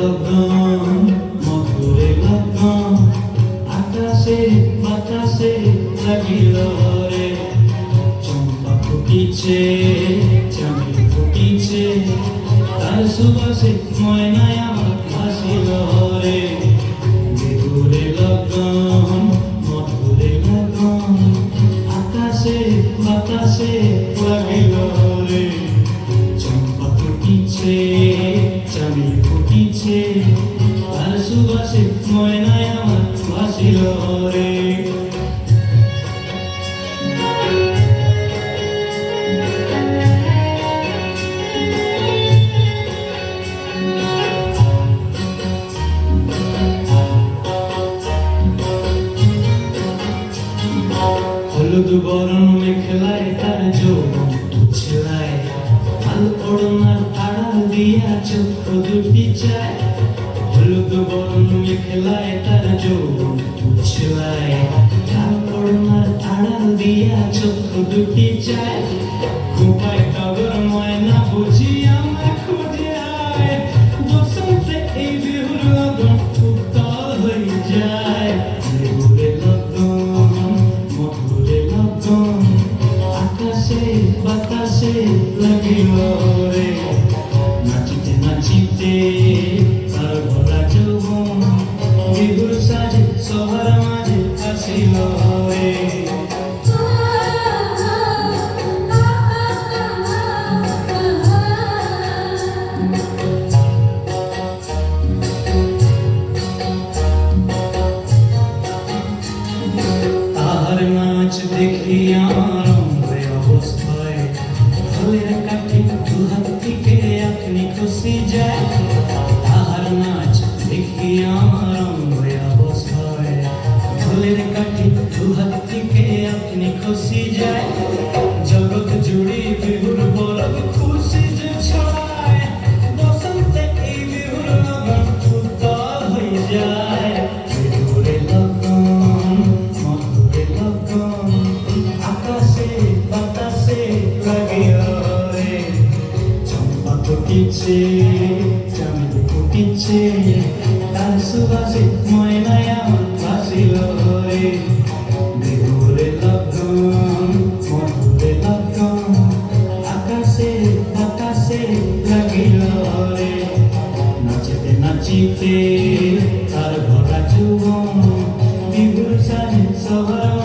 লগ্ন, মধুরে লগ্ন, আকাশে বাতাসে লাগিল রে চম্পা ফুটিছে চামি ফুটিছে, তার সুবাসে ময়নায় আমার ভাসিল রে মধুরে লগ্ন, মধুরে আকাশে বাতাসে লাগিল রে চম্পা ফুটিছে চাঁদি ফুটিছে তার সুবাসে ময়নায় আমার ভাসিল রে হলুদ বরণ মেখলায় তার যৌবন ছেলায় ওড়নার আড়াল দিয়া চক্ষু দুটি চায় হলুদ বরণ মেখলায় তার লাল ওড়নার আড়াল দিয়া চোখ দুটি চায় কোপায় টগর ময়না বুঝি অঙ্গে অবস্থায়। ফুলের কাঠি দুহাত থেকে আপনি খুশি যায়। তাহার নাচ দেখি আমার অঙ্গে অবস্থায়। ফুলের কাঠি দুহাত থেকে আপনি খুশি যায়। ফুটিছে চাঁদ ফুটিছে। তার সুবাসে ময়নায় আমার ভাসিল রে। দেখুরে লগ্ন, মধুরে লগ্ন, আকাশে বাতাসে লাগিল রে। নাচিতে নাচিতে তার ভরা যুবন, বিভূষণ সবার